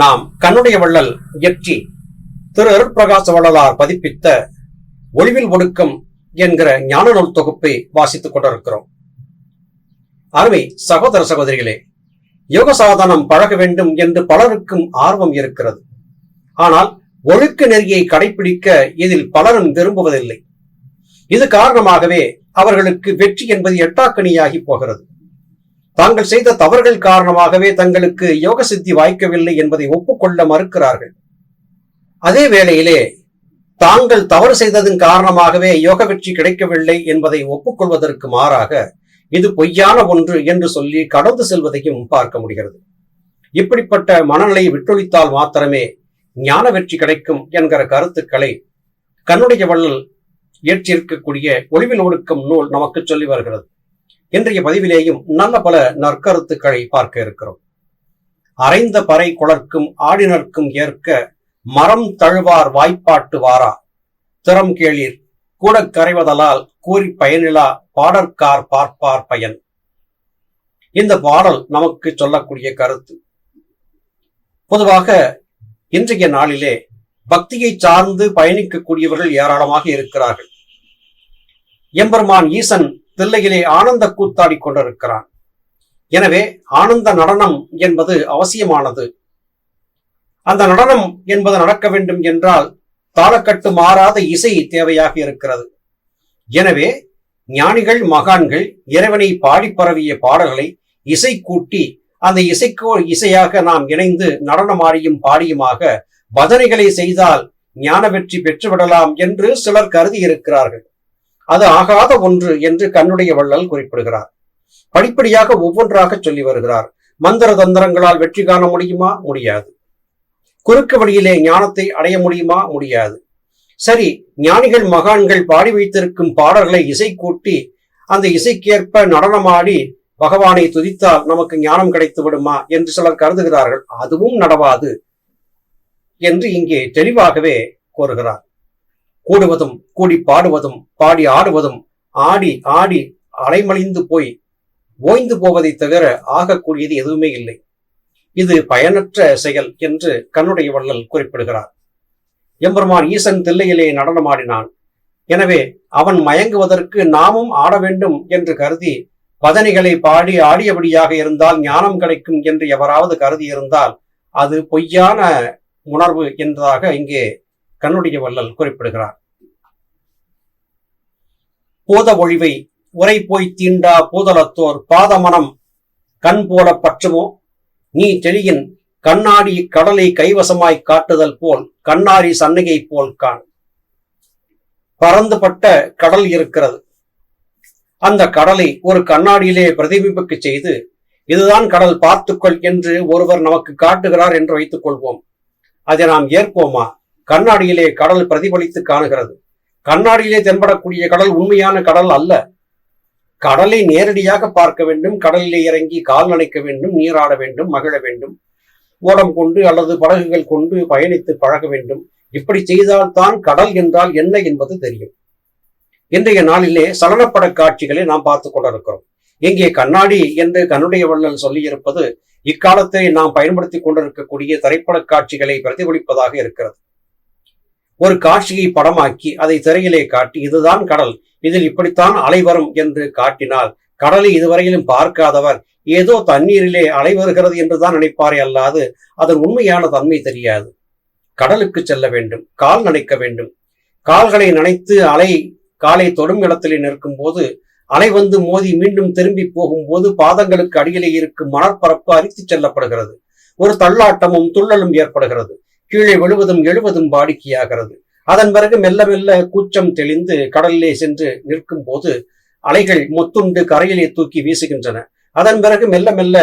நாம் கண்ணுடைய வள்ளல் இயற்றி திரு அருட்பிரகாச வள்ளலார் பதிப்பித்த ஒளிவில் ஒடுக்கம் என்கிற ஞான நூல் தொகுப்பை வாசித்துக் கொண்டிருக்கிறோம். அருமை சகோதர சகோதரிகளே யோக சாதனம் பழக வேண்டும் என்று பலருக்கும் ஆர்வம் இருக்கிறது. ஆனால் ஒழுக்க நெறியை கடைபிடிக்க இதில் பலரும் விரும்புவதில்லை. இது காரணமாகவே அவர்களுக்கு வெற்றி என்பது எட்டாக்கணியாகி போகிறது. தாங்கள் செய்த தவறுகள் காரணமாகவே தங்களுக்கு யோக சித்தி வாய்க்கவில்லை என்பதை ஒப்புக்கொள்ள மறுக்கிறார்கள். அதே வேளையிலே தாங்கள் தவறு செய்ததன் காரணமாகவே யோக வெற்றி கிடைக்கவில்லை என்பதை ஒப்புக்கொள்வதற்கு மாறாக இது பொய்யான ஒன்று என்று சொல்லி கடந்து செல்வதையும் பார்க்க முடிகிறது. இப்படிப்பட்ட மனநிலையை விட்டொழித்தால் மாத்திரமே ஞான வெற்றி கிடைக்கும் என்கிற கருத்துக்களை கண்ணுடைய வள்ளல் ஏற்றிருக்கக்கூடிய ஒளிவில் ஒழுக்கம் நூல் நமக்கு சொல்லி வருகிறது. இன்றைய பதிவிலேயும் நல்ல பல நற்கருத்துக்களை பார்க்க இருக்கிறோம். அரைந்த பறை குளர்க்கும் ஆடினர்க்கும் ஏற்க மரம் தழுவார் வாய்ப்பாட்டு வாரா. திறம் கேளீர் கூட கரைவதலால் கூறி பயனிலா பாடற்கார் பார்ப்பார் பயன். இந்த பாடல் நமக்கு சொல்லக்கூடிய கருத்து. பொதுவாக இன்றைய நாளிலே பக்தியை சார்ந்து பயணிக்கக்கூடியவர்கள் ஏராளமாக இருக்கிறார்கள். எம்பெருமான் ஈசன் தில்லையிலே ஆனந்த கூத்தாடி கொண்டிருக்கிறான். எனவே ஆனந்த நடனம் என்பது அவசியமானது. அந்த நடனம் என்பது நடக்க வேண்டும் என்றால் தாளக்கட்டு மாறாத இசை தேவையாக இருக்கிறது. எனவே ஞானிகள் மகான்கள் இறைவனை பாடி பரவிய பாடல்களை இசை கூட்டி அந்த இசைக்கோ இசையாக நாம் இணைந்து நடனமாடியும் பாடியுமாக பஜனைகளை செய்தால் ஞான வெற்றி பெற்றுவிடலாம் என்று சிலர் கருதி இருக்கிறார்கள். அது ஆகாத ஒன்று என்று கண்ணுடைய வள்ளல் குறிப்பிடுகிறார். படிப்படியாக ஒவ்வொன்றாக சொல்லி வருகிறார். மந்திர தந்திரங்களால் வெற்றி காண முடியுமா? முடியாது. குறுக்கு வழியிலே ஞானத்தை அடைய முடியுமா? முடியாது. சரி ஞானிகள் மகான்கள் பாடி வைத்திருக்கும் பாடல்களை இசை கூட்டி அந்த இசைக்கேற்ப நடனமாடி பகவானை துதித்தால் நமக்கு ஞானம் கிடைத்து விடுமா என்று சிலர் கருதுகிறார்கள். அதுவும் நடவாது என்று இங்கே தெளிவாகவே கூறுகிறார். கூடுவதும் கூடி பாடுவதும் பாடி ஆடுவதும் ஆடி ஆடி அலைமலிந்து போய் ஓய்ந்து போவதை தவிர ஆகக்கூடியது எதுவுமே இல்லை. இது பயனற்ற செயல் என்று கண்ணுடைய வள்ளல் குறிப்பிடுகிறார். எம்பெருமான் ஈசன் தில்லையிலே நடனமாடினான். எனவே அவன் மயங்குவதற்கு நாமும் ஆட வேண்டும் என்று கருதி பதனிகளை பாடி ஆடியபடியாக இருந்தால் ஞானம் கிடைக்கும் என்று எவராவது கருதி இருந்தால் அது பொய்யான உணர்வு என்றதாக இங்கே கண்ணுடைய வள்ளல் குறிப்பிடுகிறார். போத ஒழிவை உரை போய் தீண்டா பூதலத்தோர் பாதமனம் கண் போல பற்றுமோ? நீ தெளியின் கண்ணாடி கடலை கைவசமாய் காட்டுதல் போல் கண்ணாடி சன்னிகை போல் கான் பறந்துபட்ட கடல் இருக்கிறது. அந்த கடலை ஒரு கண்ணாடியிலே பிரதிபிம்பிக்க செய்து இதுதான் கடல் பார்த்துக்கொள் என்று ஒருவர் நமக்கு காட்டுகிறார் என்று வைத்துக் கொள்வோம். அதை நாம் ஏற்போமா? கண்ணாடியிலே கடல் பிரதிபலித்து காணுகிறது. கண்ணாடியிலே தென்படக்கூடிய கடல் உண்மையான கடல் அல்ல. கடலை நேரடியாக பார்க்க வேண்டும் கடலிலே இறங்கி கால் நனைக்க வேண்டும் நீராட வேண்டும் மகிழ வேண்டும் ஓடம் கொண்டு அல்லது படகுகள் கொண்டு பயணித்து பழக வேண்டும். இப்படி செய்தால்தான் கடல் என்றால் என்ன என்பது தெரியும். இன்றைய நாளிலே சலனப்பட காட்சிகளை நாம் பார்த்து கொண்டிருக்கிறோம். இங்கே கண்ணாடி என்று கண்ணுடைய வள்ளல் சொல்லியிருப்பது இக்காலத்தை நாம் பயன்படுத்தி கொண்டிருக்கக்கூடிய திரைப்பட காட்சிகளை பிரதிபலிப்பதாக இருக்கிறது. ஒரு காட்சியை படமாக்கி அதை திரையிலே காட்டி இதுதான் கடல் இதில் இப்படித்தான் அலை வரும் என்று காட்டினால் கடலை இதுவரையிலும் பார்க்காதவர் ஏதோ தண்ணீரிலே அலை வருகிறது என்றுதான் நினைப்பாரே அல்லாது அதன் உண்மையான தன்மை தெரியாது. கடலுக்கு செல்ல வேண்டும் கால் நனைக்க வேண்டும். கால்களை நனைத்து அலை காலை தொடும் இடத்திலே நிற்கும் போது அலை வந்து மோதி மீண்டும் திரும்பி போகும்போது பாதங்களுக்கு அடியிலே இருக்கும் மணற்பரப்பு அரித்துச் செல்லப்படுகிறது. ஒரு தள்ளாட்டமும் துள்ளலும் ஏற்படுகிறது. கீழே விழுவதும் எழுவதும் வாடிக்கையாகிறது. அதன் பிறகு மெல்ல மெல்ல கூச்சம் தெளிந்து கடலிலே சென்று நிற்கும் போது அலைகள் மொத்துண்டு கரையிலே தூக்கி வீசுகின்றன. அதன் பிறகு மெல்ல மெல்ல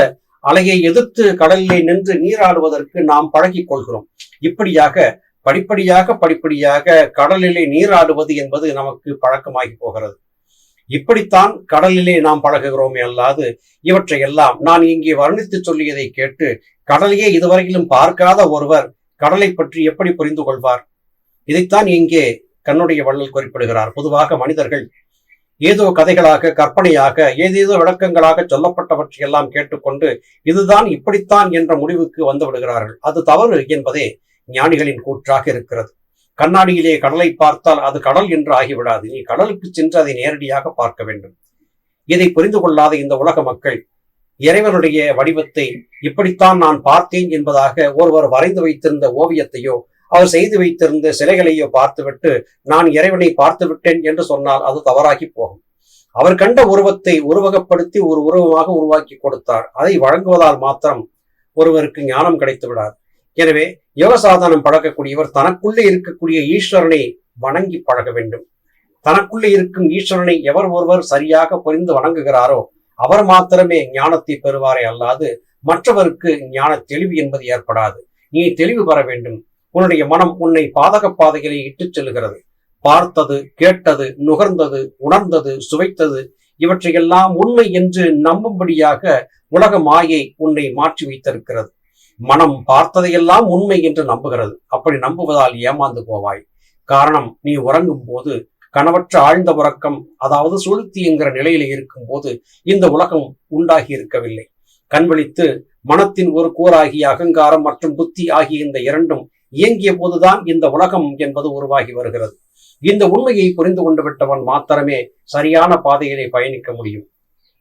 அலையை எதிர்த்து கடலிலே நின்று நீராடுவதற்கு நாம் பழகிக் கொள்கிறோம். இப்படியாக படிப்படியாக படிப்படியாக கடலிலே நீராடுவது என்பது நமக்கு பழக்கமாகி போகிறது. இப்படித்தான் கடலிலே நாம் பழகுகிறோமே அல்லாது இவற்றை எல்லாம் நான் இங்கே வர்ணித்து சொல்லியதை கேட்டு கடலையே இதுவரையிலும் பார்க்காத ஒருவர் கடலை பற்றி எப்படி புரிந்து கொள்வார்? இதைத்தான் இங்கே கண்ணுடைய வள்ளல் குறிப்பிடுகிறார். பொதுவாக மனிதர்கள் ஏதோ கதைகளாக கற்பனையாக ஏதேதோ விளக்கங்களாக சொல்லப்பட்டவற்றையெல்லாம் கேட்டுக்கொண்டு இதுதான் இப்படித்தான் என்ற முடிவுக்கு வந்து விடுகிறார்கள் அது தவறு என்பதே ஞானிகளின் கூற்றாக இருக்கிறது. கண்ணாடியிலே கடலை பார்த்தால் அது கடல் என்று ஆகிவிடாது. நீ கடலுக்கு சென்று அதை நேரடியாக பார்க்க வேண்டும். இதை புரிந்து கொள்ளாத இந்த உலக மக்கள் இறைவனுடைய வடிவத்தை இப்படித்தான் நான் பார்த்தேன் என்பதாக ஒருவர் வரைந்து வைத்திருந்த ஓவியத்தையோ அவர் செய்து வைத்திருந்த சிலைகளையோ பார்த்துவிட்டு நான் இறைவனை பார்த்து விட்டேன் என்று சொன்னால் அது தவறாகி போகும். அவர் கண்ட உருவத்தை உருவகப்படுத்தி ஒரு உருவமாக உருவாக்கி கொடுத்தார். அதை வழங்குவதால் மாத்திரம் ஒருவருக்கு ஞானம் கிடைத்து விடாது. எனவே யோக சாதனம் பழகக்கூடியவர் தனக்குள்ளே இருக்கக்கூடிய ஈஸ்வரனை வணங்கி பழக வேண்டும். தனக்குள்ளே இருக்கும் ஈஸ்வரனை எவர் ஒருவர் சரியாக புரிந்து வணங்குகிறாரோ அவர் மாத்திரமே ஞானத்தை பெறுவாரே அல்லாது மற்றவருக்கு ஞான தெளிவு என்பது ஏற்படாது. நீ தெளிவு பெற வேண்டும். உன்னுடைய மனம் உன்னை பாதக பாதைகளை இட்டுச் செல்கிறது பார்த்தது கேட்டது நுகர்ந்தது உணர்ந்தது சுவைத்தது இவற்றையெல்லாம் உண்மை என்று நம்பும்படியாக உலக மாயை உன்னை மாற்றி வைத்திருக்கிறது. மனம் பார்த்ததையெல்லாம் உண்மை என்று நம்புகிறது. அப்படி நம்புவதால் ஏமாந்து போவாய். காரணம் நீ உறங்கும் போது கனவற்ற ஆழ்ந்த உறக்கம் அதாவது சுளுத்தி என்கிற நிலையில இருக்கும் போது இந்த உலகம் உண்டாகி இருக்கவில்லை. கண்விழித்து மனத்தின் ஒரு கூறாகிய அகங்காரம் மற்றும் புத்தி ஆகிய இந்த இரண்டும் இயங்கிய போதுதான் இந்த உலகம் என்பது உருவாகி வருகிறது. இந்த உண்மையை புரிந்து கொண்டு விட்டவன் மாத்திரமே சரியான பாதையிலே பயணிக்க முடியும்.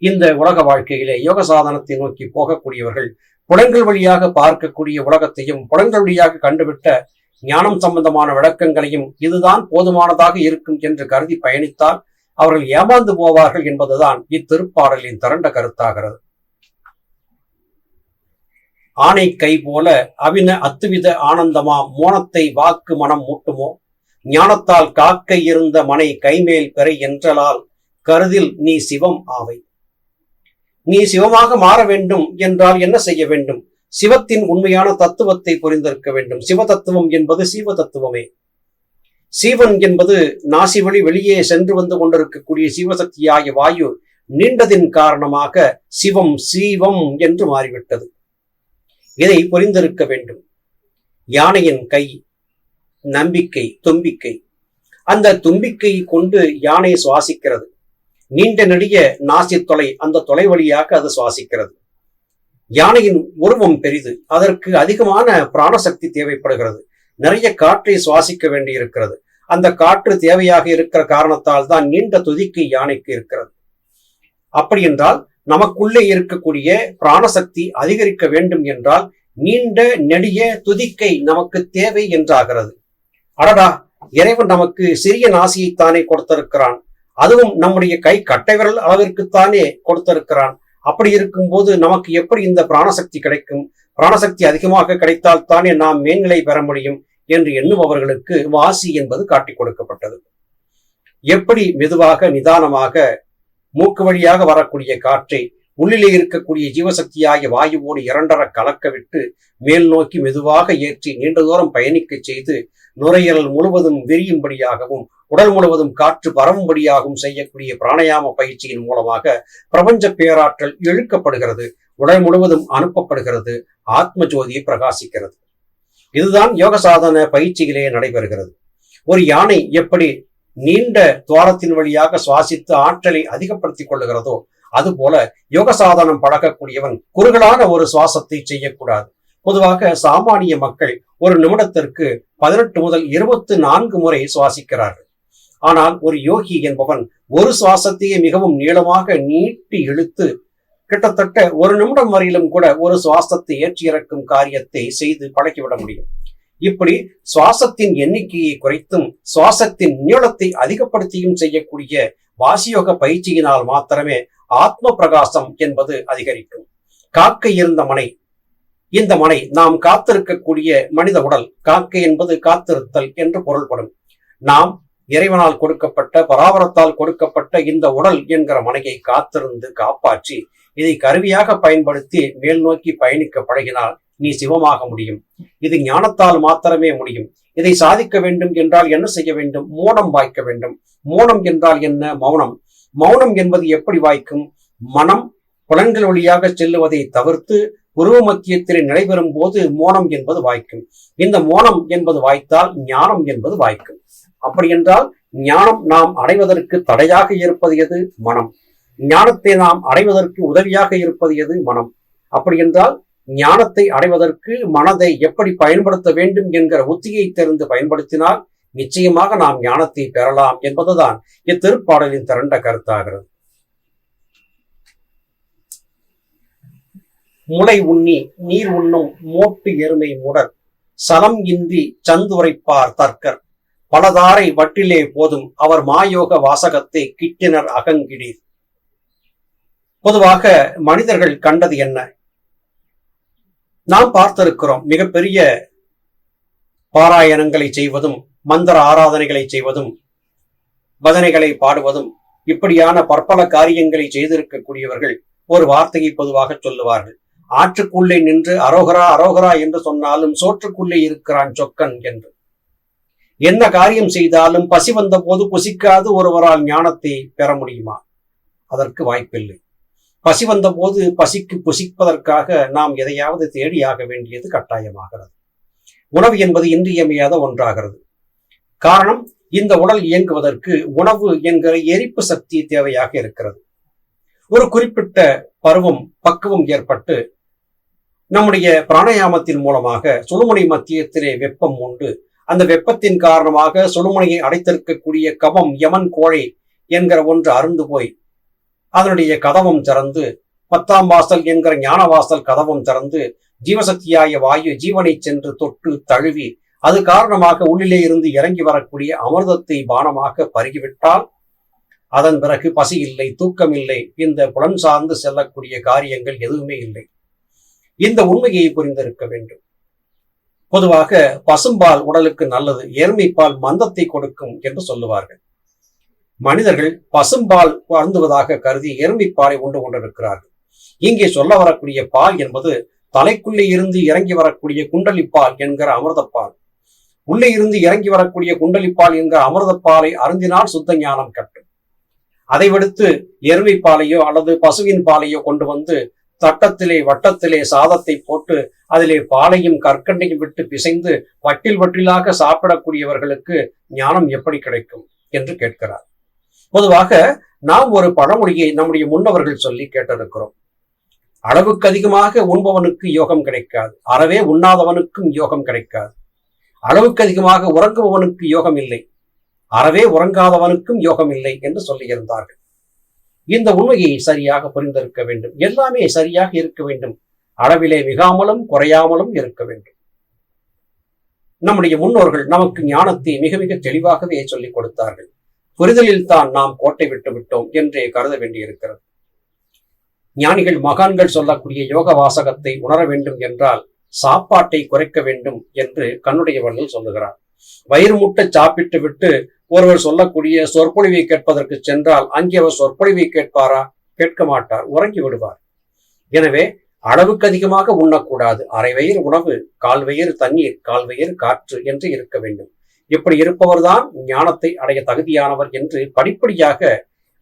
இந்த உலக வாழ்க்கையிலே யோக சாதனத்தை நோக்கி போகக்கூடியவர்கள் புலங்கள் வழியாக பார்க்கக்கூடிய உலகத்தையும் புலங்கள் வழியாக கண்டுவிட்ட ஞானம் சம்பந்தமான விளக்கங்களையும் இதுதான் போதுமானதாக இருக்கும் என்று கருதி பயணித்தால் அவர்கள் ஏமாந்து போவார்கள் என்பதுதான் இத்திருப்பாடலின் திரண்ட கருத்தாகிறது. ஆணை கை போல அவின அத்துவித ஆனந்தமா மோனத்தை வாக்கு மனம் மூட்டுமோ? ஞானத்தால் காக்க இருந்த மனை கைமேல் பெறை என்றலால் கருதில் நீ சிவம் ஆவை. நீ சிவமாக மாற வேண்டும் என்றால் என்ன செய்ய வேண்டும்? சிவத்தின் உண்மையான தத்துவத்தை புரிந்திருக்க வேண்டும். சிவ தத்துவம் என்பது சீவ தத்துவமே சீவன் என்பது நாசி வழி வெளியே சென்று வந்து கொண்டிருக்கக்கூடிய சிவசக்தியாகிய வாயு நீண்டதின் காரணமாக சிவம் சீவம் என்று மாறிவிட்டது. இதை புரிந்திருக்க வேண்டும். யானையின் கை நம்பிக்கை தும்பிக்கை. அந்த தும்பிக்கை கொண்டு யானை சுவாசிக்கிறது. நீண்ட நெடிய நாசி தொலை அந்த தொலை வழியாக அது சுவாசிக்கிறது. யானையின் உருவம் பெரிது. அதற்கு அதிகமான பிராணசக்தி தேவைப்படுகிறது. நிறைய காற்றை சுவாசிக்க வேண்டி இருக்கிறது அந்த காற்று தேவையாக இருக்கிற காரணத்தால் தான் நீண்ட துதிக்கு யானைக்கு இருக்கிறது. அப்படி என்றால் நமக்குள்ளே இருக்கக்கூடிய பிராணசக்தி அதிகரிக்க வேண்டும் என்றால் நீண்ட நெடிய துதிக்கை நமக்கு தேவை என்றாகிறது. அடடா! இறைவன் நமக்கு சிறிய நாசியைத்தானே கொடுத்திருக்கிறான். அதுவும் நம்முடைய கை கட்டை விரல் அளவிற்குத்தானே கொடுத்திருக்கிறான். அப்படி இருக்கும்போது நமக்கு எப்படி இந்த பிராணசக்தி கிடைக்கும்? பிராணசக்தி அதிகமாக கிடைத்தால் தானே நாம் மேல்நிலை பெற முடியும் என்று எண்ணுபவர்களுக்கு வாசி என்பது காட்டிக் கொடுக்கப்பட்டது. எப்படி மெதுவாக நிதானமாக மூக்கு வழியாக வரக்கூடிய காற்றை உள்ளிலே இருக்கக்கூடிய ஜீவசக்தியாகிய வாயுவோடு இரண்டர கலக்க விட்டு மேல் நோக்கி மெதுவாக ஏற்றி நீண்ட தூரம் பயணிக்க செய்து நுரையீரல் முழுவதும் விரியும்படியாகவும் உடல் முழுவதும் காற்று பரவும்படியாகவும் செய்யக்கூடிய பிராணயாம பயிற்சியின் மூலமாக பிரபஞ்ச பேராற்றல் இழுக்கப்படுகிறது உடல் முழுவதும் அனுப்பப்படுகிறது ஆத்ம ஜோதியை பிரகாசிக்கிறது. இதுதான் யோக சாதன பயிற்சியிலேயே நடைபெறுகிறது. ஒரு யானை எப்படி நீண்ட துவாரத்தின் வழியாக சுவாசித்து ஆற்றலை அதிகப்படுத்திக் கொள்ளுகிறதோ அதுபோல யோக சாதனம் பழகக்கூடியவன் குறுகலான ஒரு சுவாசத்தை செய்யக்கூடாது. பொதுவாக சாமானிய மக்கள் ஒரு நிமிடத்திற்கு பதினெட்டு முதல் இருபத்தி நான்கு முறை சுவாசிக்கிறார்கள். ஆனால் ஒரு யோகி என்பவன் ஒரு சுவாசத்தையே மிகவும் நீளமாக நீட்டி இழுத்து கிட்டத்தட்ட ஒரு நிமிடம் வரையிலும் கூட ஒரு சுவாசத்தை ஏற்றி இறக்கும் காரியத்தை செய்து பழக்கிவிட முடியும். இப்படி சுவாசத்தின் எண்ணிக்கையை குறைத்தும் சுவாசத்தின் நீளத்தை அதிகப்படுத்தியும் செய்யக்கூடிய வாசியோக பயிற்சியினால் மாத்திரமே ஆத்ம பிரகாசம் என்பது அதிகரிக்கும். காக்க இருந்த மனை இந்த மனை நாம் காத்திருக்கக்கூடிய மனித உடல் காக்கை என்பது காத்திருத்தல் என்று பொருள்படும். நாம் இறைவனால் கொடுக்கப்பட்ட பராபரத்தால் கொடுக்கப்பட்ட இந்த உடல் என்கிற மனையை காத்திருந்து காப்பாற்றி இதை கருவியாக பயன்படுத்தி மேல் நோக்கி பயணிக்க பழகினால் நீ சிவமாக முடியும். இது ஞானத்தால் மாத்திரமே முடியும். இதை சாதிக்க வேண்டும் என்றால் என்ன செய்ய வேண்டும்? மோனம் வாய்க்க வேண்டும். மோனம் என்றால் என்ன? மௌனம். மௌனம் என்பது எப்படி வாய்க்கும்? மனம் புலன்கள் வழியாக செல்லுவதை தவிர்த்து உருவ மத்தியத்தில் நடைபெறும் போது மோனம் என்பது வாய்க்கும். இந்த மோனம் என்பது வாய்த்தால் ஞானம் என்பது வாய்க்கும். அப்படி என்றால் ஞானம் நாம் அடைவதற்கு தடையாக இருப்பது எது? மனம். ஞானத்தை நாம் அடைவதற்கு உதவியாக இருப்பது எது? மனம். அப்படி என்றால் ஞானத்தை அடைவதற்கு மனதை எப்படி பயன்படுத்த வேண்டும் என்கிற உத்தியை தெரிந்து பயன்படுத்தினால் நிச்சயமாக நாம் ஞானத்தை பெறலாம் என்பதுதான் இத்திருப்பாடலின் திரண்ட கருத்தாகிறது. முளை உண்ணி நீர் உண்ணும் மோட்டு எருமை முடர் சலம் இந்தி சந்துரைப்பார் தர்க்கர். பலதாரை வட்டிலே போதும் அவர் மாயோக வாசகத்தை கிட்டினர் அகங்கிடீர். பொதுவாக மனிதர்கள் கண்டது என்ன? நாம் பார்த்திருக்கிறோம் மிகப்பெரிய பாராயணங்களை செய்வதும் மந்திர ஆராதனைகளை செய்வதும் பதனைகளை பாடுவதும் இப்படியான பற்பல காரியங்களை செய்திருக்கக்கூடியவர்கள் ஒரு வார்த்தையை பொதுவாக சொல்லுவார்கள். ஆற்றுக்குள்ளே நின்று அரோகரா அரோகரா என்று சொன்னாலும் சோற்றுக்குள்ளே இருக்கிறான் சொக்கன் என்று. என்ன காரியம் செய்தாலும் பசி வந்த போது புசிக்காது ஒருவரால் ஞானத்தை பெற முடியுமா? அதற்கு வாய்ப்பில்லை. பசி வந்த போது பசிக்கு புசிப்பதற்காக நாம் எதையாவது தேடியாக வேண்டியது கட்டாயமாகிறது. உணவு என்பது இன்றியமையாத ஒன்றாகிறது. காரணம் இந்த உடல் இயங்குவதற்கு உணவு என்கிற எரிப்பு சக்தி தேவையாக இருக்கிறது. ஒரு குறிப்பிட்ட பருவம் பக்குவம் ஏற்பட்டு நம்முடைய பிராணாயாமத்தின் மூலமாக சுழுமுனை மத்தியத்திலே வெப்பம் உண்டு. அந்த வெப்பத்தின் காரணமாக சுழுமுனையை அடைத்திருக்கக்கூடிய கவம் யமன் கோழை என்கிற ஒன்று அருந்து போய் அதனுடைய கதவம் திறந்து பத்தாம் வாசல் என்கிற ஞான வாசல் கதவம் திறந்து ஜீவசக்தியாய வாயு ஜீவனை சென்று தொட்டு தழுவி அது காரணமாக உள்ளிலே இருந்து இறங்கி வரக்கூடிய அமிர்தத்தை பானமாக பருகிவிட்டால் அதன் பிறகு பசி இல்லை தூக்கம் இல்லை இந்த புலன் சார்ந்து செல்லக்கூடிய காரியங்கள் எதுவுமே இல்லை. இந்த உண்மையை புரிந்திருக்க வேண்டும். பொதுவாக பசும்பால் உடலுக்கு நல்லது எருமைப்பால் மந்தத்தை கொடுக்கும் என்று சொல்லுவார்கள். மனிதர்கள் பசும்பால் அருந்துவதாக கருதி எருமைப்பாலை உண்டு கொண்டிருக்கிறார்கள். இங்கே சொல்ல வரக்கூடிய பால் என்பது தலைக்குள்ளே இருந்து இறங்கி வரக்கூடிய குண்டலிப்பால் என்கிற அமிர்தப்பால். உள்ளே இருந்து இறங்கி வரக்கூடிய குண்டலிப்பால் என்கிற அமிர்தப்பாலை அருந்தினால் சுத்த ஞானம் கட்டும். அதை விடுத்து எருமைப்பாலையோ அல்லது பசுவின் பாலையோ கொண்டு வந்து தட்டத்திலே வட்டத்திலே சாதத்தை போட்டு அதிலே பாலையும் கற்கண்டையும் விட்டு பிசைந்து வட்டில் வட்டிலாக சாப்பிடக்கூடியவர்களுக்கு ஞானம் எப்படி கிடைக்கும் என்று கேட்கிறார். பொதுவாக நாம் ஒரு பழமொழியை நம்முடைய முன்னவர்கள் சொல்லி கேட்டிருக்கிறோம். அளவுக்கு அதிகமாக உண்பவனுக்கு யோகம் கிடைக்காது. அறவே உண்ணாதவனுக்கும் யோகம் கிடைக்காது. அளவுக்கு அதிகமாக உறங்குபவனுக்கு யோகம் இல்லை. அறவே உறங்காதவனுக்கும் யோகம் இல்லை என்று சொல்லியிருந்தார்கள். இந்த உண்மையை சரியாக புரிந்திருக்க வேண்டும். எல்லாமே சரியாக இருக்க வேண்டும். அளவிலே மிகாமலும் குறையாமலும் இருக்க வேண்டும். நம்முடைய முன்னோர்கள் நமக்கு ஞானத்தை மிக மிக தெளிவாகவே சொல்லிக் கொடுத்தார்கள். புரிதலில் தான் நாம் கோட்டை விட்டு விட்டோம் என்றே கருத வேண்டியிருக்கிறது. ஞானிகள் மகான்கள் சொல்லக்கூடிய யோக வாசகத்தை உணர வேண்டும் என்றால் சாப்பாட்டை குறைக்க வேண்டும் என்று கண்ணுடைய வள்ளல் சொல்லுகிறார். வயிறு முட்டை சாப்பிட்டு விட்டு ஒருவர் சொல்லக்கூடிய சொற்பொழிவை கேட்பதற்கு சென்றால் அங்கே அவர் சொற்பொழிவை கேட்பாரா? கேட்க மாட்டார் உறங்கி விடுவார். எனவே அளவுக்கு அதிகமாக உண்ணக்கூடாது. அரை வயிறு உணவு கால் வயிறு தண்ணீர் கால் வயிறு காற்று என்று இருக்க வேண்டும். இப்படி இருப்பவர்தான் ஞானத்தை அடைய தகுதியானவர் என்று படிப்படியாக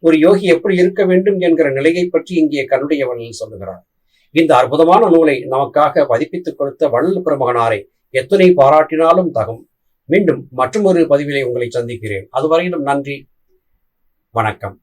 ஒரு யோகி எப்படி இருக்க வேண்டும் என்கிற நிலையை பற்றி இங்கே கண்ணுடையவர்கள் சொல்லுகிறார். இந்த அற்புதமான நூலை நமக்காக பதிப்பித்துக் கொடுத்த வள்ளல் பெருமகனாரை எத்தனை பாராட்டினாலும் தகும். மீண்டும் மற்றொரு பதிவிலே உங்களை சந்திக்கிறேன். அதுவரையிலும் நன்றி. வணக்கம்.